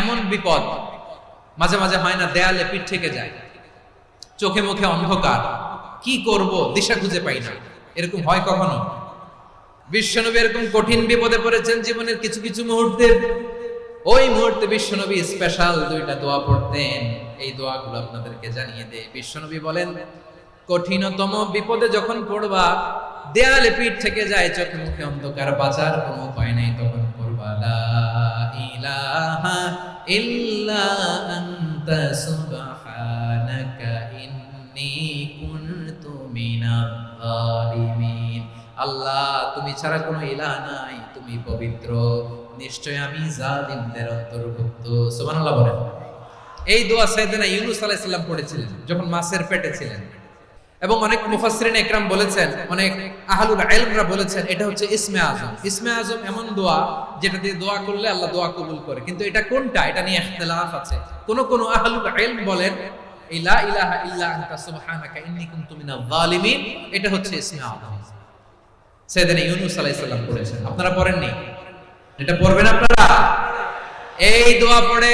এমন বিপদ মাঝে মাঝে হয় না, দেয়ালে পিঠ থেকে যায়। চোখে মুখে অন্ধকার। কি করব? দিশা খুঁজে পাই না। এরকম হয় কখনো? বিশ্বনবী এরকম কঠিন বিপদে পড়েছেন জীবনের কিছু কিছু মুহূর্তে। ওই মুহূর্তে বিশ্বনবী স্পেশাল দুইটা দোয়া পড়তেন। এই দোয়াগুলো আপনাদেরকে জানিয়ে দেয় বিশ্বনবী বলেন, কঠিনতম বিপদে যখন পড়বা, দেয়ালে পিঠ থেকে যায়, চোখে মুখে অন্ধকার বাজার কোনো উপায় নাই তখন পড়বা। লা ইলাহা ইল্লা আনতা সুবহানাকা ইন্নী কুনতু মিনাজ জালিমিন আল্লাহ, তুমি ছাড়া কোনো ইলাহ নাই, তুমি পবিত্র। নিশ্চয় আমি জালিমদের অন্তর্ভুক্ত। সুবহানাল্লাহ বলেন। এই দোয়া সাইয়েদনা ইউনুস আলাইহিস সালাম পড়েছিলেন, যখন মাছের পেটে ছিলেন। এবং অনেক মুফাসসিরিন একরাম বলেছেন, অনেক আহলুল ইলমরা বলেছেন, এটা হচ্ছে ইসমে আজম। ইসমে আজম এমন দোয়া যেটা দিয়ে দোয়া করলে আল্লাহ দোয়া কবুল করে। কিন্তু এটা কোনটা? এটা নিয়ে ইখতিলাফ আছে। কোন কোন আহলুল ইলম বলেন, এই লা ইলাহা ইল্লা আনতা সুবহানাকা ইন্নী কুনতু মিনাজ জালিমিন এটা হচ্ছে ইসমে আজম। সাইয়েদনা ইউনুস আলাইহিস সালাম পড়েছেন। আপনারা পড়েননি? এটা পড়বেন আপনারা? এই দোয়া পড়ে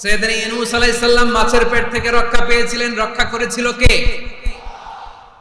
সৈয়দনা ইউনুস আলাইহিস সালাম মাছের পেট থেকে রক্ষা পেয়েছিলেন। রক্ষা করেছিল কে?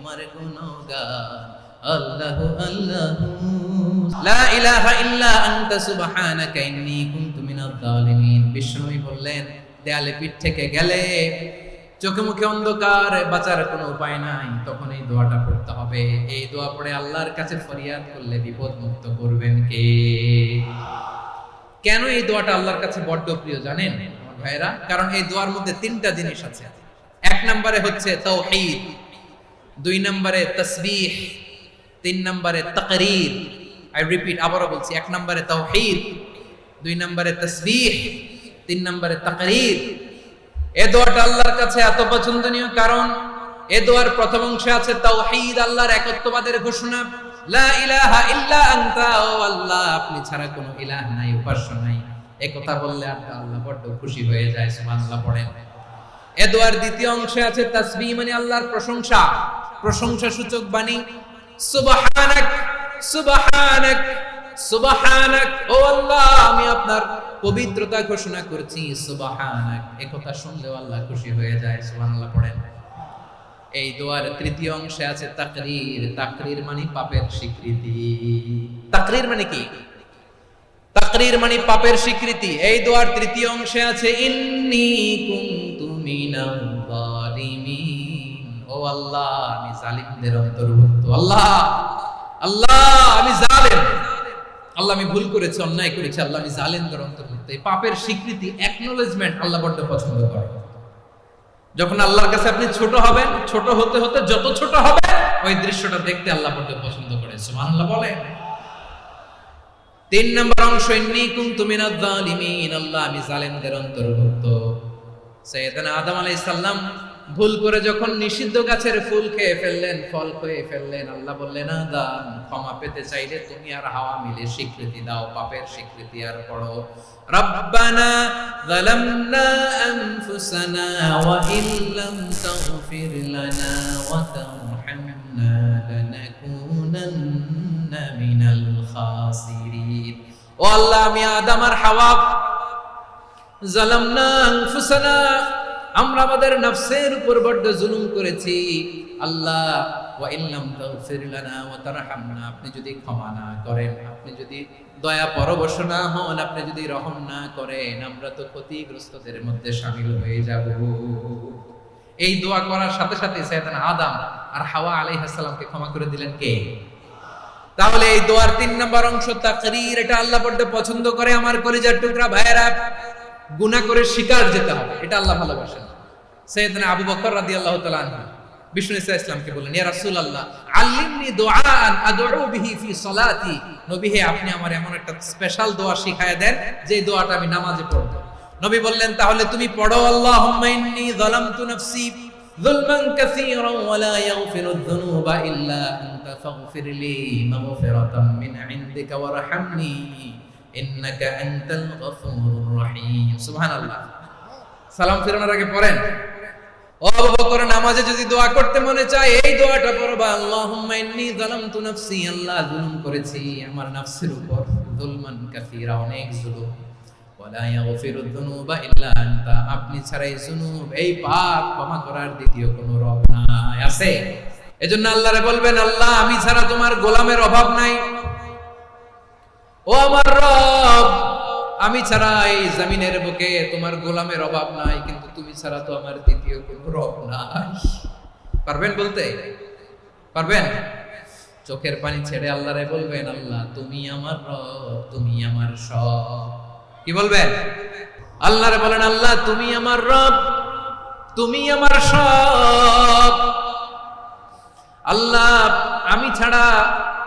তোমার গুণগান। আল্লাহ আল্লাহ। লা ইলাহা ইল্লা আনতা সুবহানাকা ইন্নী কুনতু বিষ্ণুই বললেন, দেয়ালে পিঠ থেকে গেলে চোখে মুখে অন্ধকার, বাঁচার কোনো উপায় নাই। তখন এই দোয়াটা পড়তে হবে। এই দোয়া পড়ে আল্লাহর কাছে ফরিয়াদ করলে বিপদ মুক্ত করবেন কে? কেন এই দোয়াটা আল্লাহর কাছে বড্ড প্রিয় জানেন ভাইরা কারণ এই দোয়ার মধ্যে তিনটা জিনিস আছে। এক নম্বরে হচ্ছে তাওহীদ দুই নম্বরে তাসবিহ, তিন নম্বরে তাকরীর। আই রিপিট আবারও বলছি, এক নম্বরে তাওহীদ, দুই নম্বরে তাসবিহ, তিন নম্বরে তাকরীর। এ দোয়াটা আল্লাহর কাছে এত পছন্দনীয় কারণ, এ দোয়ার প্রথম অংশে আছে তাওহীদ, আল্লাহর একত্ববাদের ঘোষণা। লা ইলাহা ইল্লা আনতা, ও আল্লাহ, আপনি ছাড়া কোনো ইলাহ নাই, উপাস্য নাই। এ কথা বললে আপনি আল্লাহ বড্ড খুশি হয়ে যায়, সুবহানাল্লাহ পড়েন। এ দোয়ার দ্বিতীয় অংশে আছে তাসবিহ মানে আল্লাহর প্রশংসা। প্রশংসা সূচক বাণী ও আল্লাহ, আমি আপনার পবিত্রতা ঘোষণা করছি, সুবহানাক। শুনলেও আল্লাহ খুশি হয়ে যায় পড়েন। এই দোয়ার তৃতীয় অংশে আছে তাকরীর। তাকরীর মানে পাপের স্বীকৃতি। তাকরীর মানে কি? তাকরীর মানে পাপের স্বীকৃতি। এই দোয়ার তৃতীয় অংশে আছে, ইন্নি কুনতু ও আল্লাহ, আমি জালিমদের অন্তর্ভুক্ত। আল্লাহ আল্লাহ, আমি জালেম। আল্লাহ, আমি ভুল করেছি, অন্যায় করেছি, আল্লাহ, আমি জালেমদের অন্তর্ভুক্ত। এই পাপের স্বীকৃতি অ্যাকনোলেজমেন্ট আল্লাহ বড্ড পছন্দ করে। যখন আল্লাহর কাছে আপনি ছোট হবেন, ছোট হতে হতে যত ছোট হবে, ওই দৃশ্যটা দেখতে আল্লাহ বড্ড পছন্দ করে। সুবহানাল্লাহ বলে তিন নম্বর অংশ, ইন্নী কুনতু মিনাজ আল্লাহ, আমি জালেমদের অন্তর্ভুক্ত। আদম আলাইহিস সালাম ভুল করে যখন নিষিদ্ধ গাছের ফুল খেয়ে ফেললেন, ফল খেয়ে ফেললেন, আল্লাহ বললেন আদম ক্ষমা পেতে চাইলে তুমি আর হাওয়া মিলে স্বীকৃতি দাও, পাপের স্বীকৃতি আর পড়ো রব্বানা যালামনা আনফুসানা ওয়া তাগফির লানা ওয়া তারহামনা লানাকুনান্না মিনাল খাসিরিন। ও আল্লাহ, আমি আদম আর হাওয়া জালামনা আনফুসানা আমরা আমাদের নফসের উপর বড্ড জুলুম করেছি। আল্লাহ আপনি যদি ক্ষমা না করেন, আপনি যদি দয়া পরবশ না হন, আপনি যদি রহম না করেন, আমরা তো ক্ষতিগ্রস্তদের মধ্যে শামিল হয়ে যাব। এই দোয়া করার সাথে সাথে সাইয়েদানা আদম আর হাওয়া আলাইহিস সালামকে ক্ষমা করে দিলেন কে? তাহলে এই দোয়ার তিন নম্বর অংশ তাকরীর, এটা আল্লাহ বড্ড পছন্দ করে। আমার কলিজার টুকরা ভাইয়েরা গুনাহ করে শিকার যেতে হবে। এটা আল্লাহ ভালোবাসেন। সৈয়দনা আবু বকর রাদিয়াল্লাহু তাআলা আনহু। বিষ্ণু ইসা ইসলামকে বললেন, ইয়া রাসূলুল্লাহ, আল্লিমনি আদউ বিহি ফি সালাতি। নবী আপনি আমার এমন একটা স্পেশাল দোয়া শিখায় দেন, যে দোয়াটা আমি নামাজে পড়ব। নবী বললেন, তাহলে তুমি পড়ো, আল্লাহুম্মা ইন্নী যালামতু নাফসি লা ইয়াগফিরু যুনুবা ইল্লা আনতা ফাগফির লি মাগফিরাতাম মিন ইনদিকা ওয়ারহামনি ইন্নাকা আনতাল গফুরুর রহিম। সুবহানাল্লাহ। সালাম ফিরানোর আগে পড়েন। নামাজে যদি দোয়া করতে মনে চায়, এই দোয়াটা পড়বা, আল্লাহুম্মা যালামতু নাফসি, আল্লাহ জুলুম করেছি, আমার নাফসের উপর যুলমান কাসীরা, অনেক জুলুম। ওয়ালা যুনুবা ইল্লা আনতা, আপনি ছাড়াই জুনুব, এই পাপ ক্ষমা করার দ্বিতীয় কোনো রব নাই, আছে? এজন্য আল্লাহরে বলবেন, আল্লাহ, আমি ছাড়া তোমার গোলামের অভাব নাই। ও আমার রব, আমি ছাড়া এই জমিনের বুকে তোমার গোলামের অভাব নাই, কিন্তু তুমি ছাড়া তো আমার দ্বিতীয় কোনো রব নাই। পারবেন বলতে? পারবেন? চোখের পানি ছেড়ে আল্লাহরে বলবেন, আল্লাহ, তুমি আমার রব, তুমি আমার সব। কি বলবেন? আল্লাহরে বলেন, আল্লাহ, তুমি আমার রব, তুমি আমার সব। আল্লাহ, আমি ছাড়া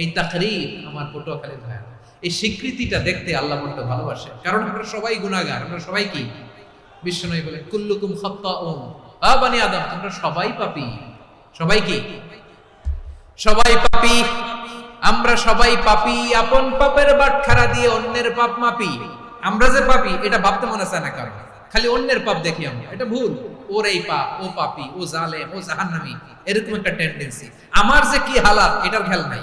এই তাকরির আমার পটুয়াখালী ভাইয়া এই স্বীকৃতিটা দেখতে আল্লাহ বড্ড ভালোবাসে। কারণ আমরা সবাই গুনাহগার, আমরা সবাই কি? বিশ্বনবী বলে কুল্লুকুম খাত্তাউন, আ বানি আদম তোমরা সবাই পাপী। সবাই কি? সবাই পাপী। আমরা সবাই পাপী, আপন পাপের বাটখারা দিয়ে অন্যের পাপ মাপি। আমরা যে পাপী, এটা ভাবতে মনে চায় না কারণ খালি অন্যের পাপ দেখি আমরা। এটা ভুল। ওর এই পাপ, ও পাপি, ও জালে ও জাহান্নামি। এরকম একটা টেন্ডেন্সি আমার যে কি হালাত, এটার খেয়াল নাই।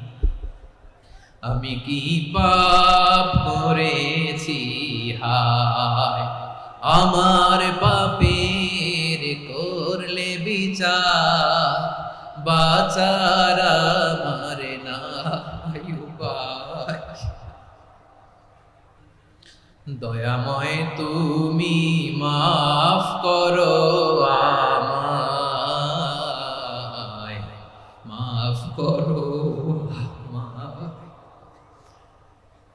আমি কি পাপ করেছি? হায়, আমার পাপের করলে বিচার, বাচার আমার নাই উপায়। দয়াময় তুমি মাফ করো।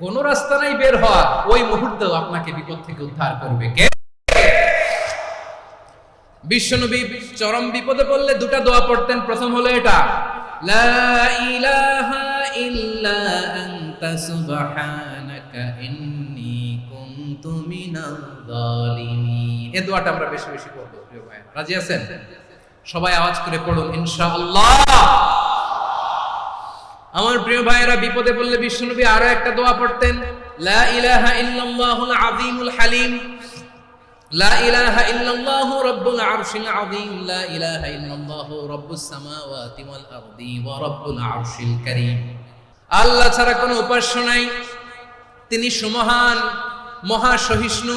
কোন রাস্তা নাই বের হওয়া, ওই মুহূর্তেও আপনাকে বিপদ থেকে উদ্ধার করবে। কে? বিশ্বনবী চরম বিপদে পড়লে দুটা দোয়া পড়তেন। প্রথম হলো এটা এই দোয়াটা আমরা বেশি আছেন? সবাই আওয়াজ করে পড়ুন, ইনশাআল্লাহ। আমার প্রিয় ভাইয়েরা, বিপদে পড়লে বিশ্বনবী আরও একটা দোয়া পড়তেন, লা ইলাহা ইল্লাল্লাহুল আযীমুল হালিম। লা ইলাহা ইল্লাল্লাহু রাব্বুল আরশিল আযীম। লা ইলাহা ইল্লাল্লাহু রাব্বুস সামাওয়াতি ওয়াল আরদি ওয়া রাব্বুল আরশিল কারীম। আল্লাহ ছাড়া কোনো উপাস্য নাই। তিনি সুমহান, মহা সহিষ্ণু।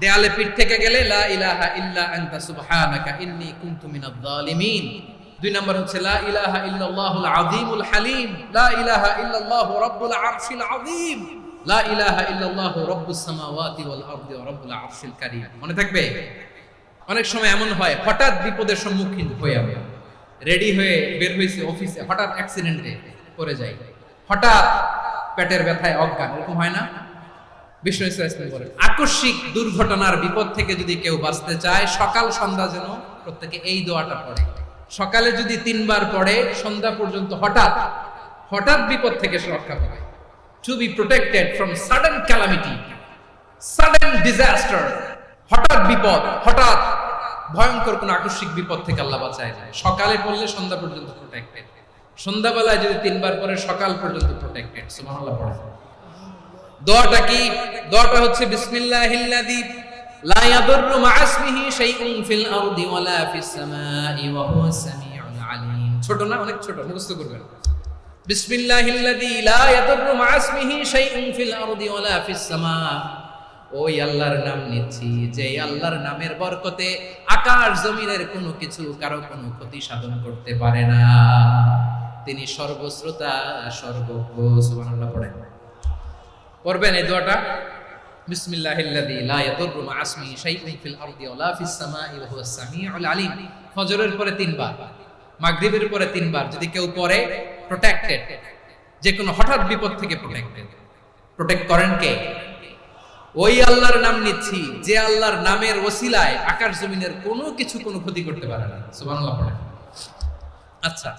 দেয়ালে পিঠ থেকে গেলে, লা ইলাহা ইল্লা আনতা, সুবহানাকা ইন্নী কুনতু মিনাজ জালিমিন দুই নম্বর হচ্ছে, লা ইলাহা ইল্লাল্লাহুল আযীমুল হালিম। লা ইলাহা ইল্লাল্লাহু রাব্বুল আরশিল আযীম। লা ইলাহা ইল্লাল্লাহু রাব্বুস সামাওয়াতি ওয়াল আরদি ওয়া রাব্বুল আরশিল কারীম। মনে থাকবে? অনেক সময় এমন হয়, হঠাৎ বিপদের সম্মুখীন হয়ে আমরা রেডি হয়ে বের হয়েছে অফিসে, হঠাৎ অ্যাক্সিডেন্টে পড়ে যাই। হঠাৎ পেটের ব্যথায় অজ্ঞান এরকম হয় না? বিষ্ণু ইসলাম বলেন, আকস্মিক দুর্ঘটনার বিপদ থেকে যদি কেউ বাঁচতে চায়, সকাল, সন্ধ্যা যেন প্রত্যেকে এই দোয়াটা পড়ে। সকালে যদি তিনবার পড়ে, সন্ধ্যা পর্যন্ত হঠাৎ হঠাৎ বিপদ থেকে রক্ষা পাবে। To be protected from sudden calamity sudden disaster হঠাৎ বিপদ, হঠাৎ ভয়ঙ্কর কোন আকস্মিক বিপদ থেকে আল্লাহ বাঁচায় যায়। সকালে পড়লে সন্ধ্যা পর্যন্ত প্রোটেক্টেড সন্ধ্যাবেলায় যদি তিনবার পরে সকাল পর্যন্ত প্রোটেক্টেড সুবহানাল্লাহ পড়ে দোয়াটা কি? দোয়াটা হচ্ছে, বিসমিল্লাহিল্লাযী লা ইয়াদুররু মা ইসমিহি শাইউন ফিল আরদি ওয়ালা ফিস সামাই ওয়া সামিউল আলিম। ছোট না? অনেক ছোট, মুখস্থ করবেন। বিসমিল্লাহিল্লাযী লা ইয়াদুররু মা ইসমিহি শাইউন ফিল আরদি ওয়ালা ফিস সামা। ওই আল্লাহর নাম নিচ্ছি যে আল্লাহর নামের বরকতে আকাশ জমিনের কোনো কিছু কারও কোনো ক্ষতি সাধন করতে পারে না। তিনি সর্বশ্রোতা, সর্বজ্ঞ, সুবহানাল্লাহ পড়েন। পড়বেন এই দোয়াটা। ফজরের পরে তিনবার, মাগরিবের পরে তিনবার যদি কেউ পড়ে প্রোটেক্টেড যে কোনো হঠাৎ বিপদ থেকে প্রোটেক্টেড প্রোটেক্ট করেন কে? ওই আল্লাহর নাম নিচ্ছি, যে আল্লাহর নামের ওসিলায় আকাশ জমিনের কোনো কিছু কোনো ক্ষতি করতে পারে না। সুবহানাল্লাহ পড়ে আচ্ছা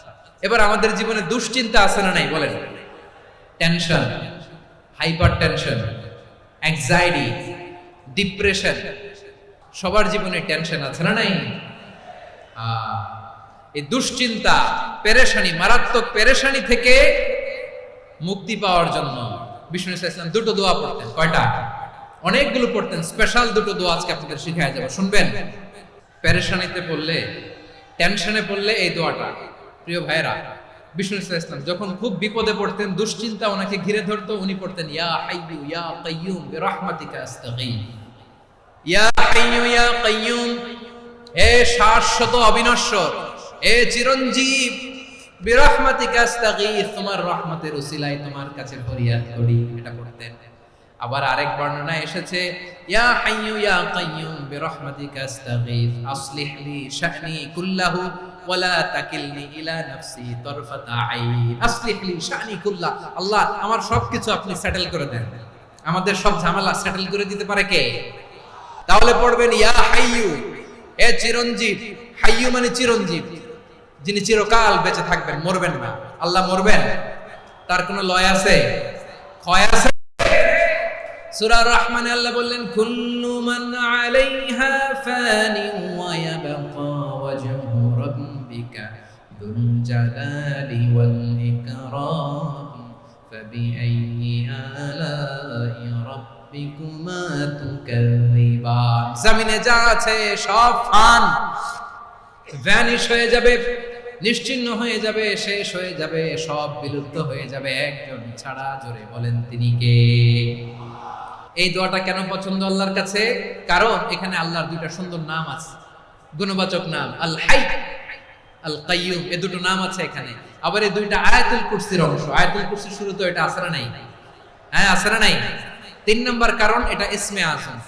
এবার আমাদের জীবনে দুশ্চিন্তা আছে না নাই? বলেন। Tension hyper tension anxiety depression সবার জীবনে টেনশন আছে না নাই? এই দুশ্চিন্তা, পেরেশানি, মারাত্মক পেরেশানি থেকে মুক্তি পাওয়ার জন্য বিষ্ণু ইসলাম দুটো দোয়া পড়তেন, কয়টা? অনেকগুলো পড়তেন স্পেশাল দুটো দোয়া আজকে আপনাদের শিখায় যাব, শুনবেন? পেরেশানিতে পড়লে টেনশনে পড়লে এই দোয়াটা, প্রিয় ভাইরা বিষ্ণু ইসলাম যখন খুব বিপদে পড়তেন, দুশ্চিন্তা ওনাকে ঘিরে ধরতো, উনি পড়তেন, ইয়া হাইয়ু ইয়া কাইয়ুম বিরহমাতিকা আস্তাগীথ ইয়া হাইয়ু ইয়া কাইয়ুম হে শাশ্বত অবিনশ্বর, হে চিরঞ্জীব তোমার রহমতের তোমার কাছে ফরিয়াদ করি। এটা পড়তেন। আবার আরেক বর্ণনা এসেছে, ইয়া হাইয়ু ইয়া কাইয়ুম আসলিহ লি শা'নি কুল্লাহু আল্লাহ, আমার সবকিছু আপনি সেটেল করে দেন। আমাদের সব ঝামেলা সেটেল করে দিতে পারে কে? তাহলে পড়বেন, ইয়া হাইয়ু। এ চিরঞ্জীব। হাইয়ু মানে চিরঞ্জীব। যিনি চিরকাল বেঁচে থাকবেন, মরবেন না। আল্লাহ মরবেন? তার কোনো লয় আছে? ক্ষয় আছে। সূরা রহমান আল্লাহ বললেন, কুল্লু মান আলাইহা ফানি ওয়া ওয়াজহু। ওয়াল ইকরাম ফাবিআইয়ি আলাই রাব্বিকুমা তুকাযিবান জমিনে যা আছে সব ফান। ভ্যানিশ হয়ে যাবে নিশ্চিহ্ন হয়ে যাবে, শেষ হয়ে যাবে, সব বিলুপ্ত হয়ে যাবে। একজন ছাড়া জোরে বলেন তিনি কে? এই দোয়াটা কেন পছন্দ আল্লাহর কাছে? কারণ এখানে আল্লাহর দুইটা সুন্দর নাম আছে। গুণবাচক নাম আল হাই আল কাইয়ুম এ দুটো নাম আছে এখানে। আবার এই দুইটা আয়াতুল কুরসির অংশ। আয়াতুল কুরসির শুরু তো এটা আসারা নাই। হ্যাঁ আসারা নাই। তিন নম্বর কারণ, এটা ইসমে আজম।